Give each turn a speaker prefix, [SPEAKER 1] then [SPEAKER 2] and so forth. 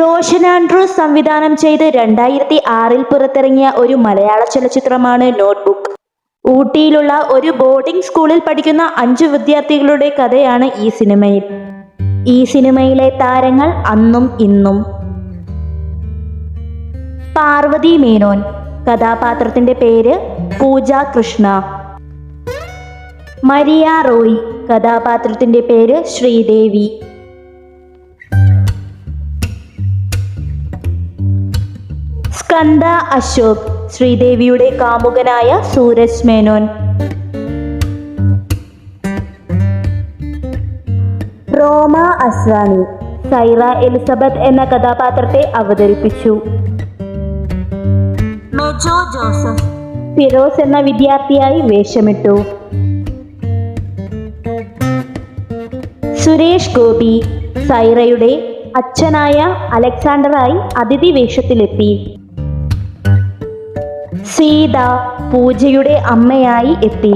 [SPEAKER 1] Roshan Andrews സംവിധാനം ചെയ്ത് രണ്ടായിരത്തി ആറിൽ പുറത്തിറങ്ങിയ ഒരു മലയാള ചലച്ചിത്രമാണ് നോട്ട്ബുക്ക്. ഊട്ടിയിലുള്ള ഒരു ബോർഡിംഗ് സ്കൂളിൽ പഠിക്കുന്ന അഞ്ചു വിദ്യാർത്ഥികളുടെ കഥയാണ് ഈ സിനിമയിൽ. ഈ സിനിമയിലെ താരങ്ങൾ അന്നും ഇന്നും. പാർവതി മേനോൻ. കഥാപാത്രത്തിന്റെ പേര് പൂജ കൃഷ്ണ. മരിയ റോയ്. കഥാപാത്രത്തിന്റെ പേര് ശ്രീദേവി. സ്കന്ദ അശോക് ശ്രീദേവിയുടെ കാമുകനായ സൂരജ് മേനോൻ. റോമ അസ്വാനി സൈറ എലിസബത്ത് എന്ന കഥാപാത്രത്തെ അവതരിപ്പിച്ചു. മെജോ ജോസഫ്. ഫിറോസ് എന്ന വിദ്യാർത്ഥിയായി വേഷമിട്ടു. സുരേഷ് ഗോപി സൈറയുടെ അച്ഛനായ അലക്സാണ്ടറായി അതിഥി വേഷത്തിലെത്തി. സീത പൂജയുടെ അമ്മയായി എത്തി.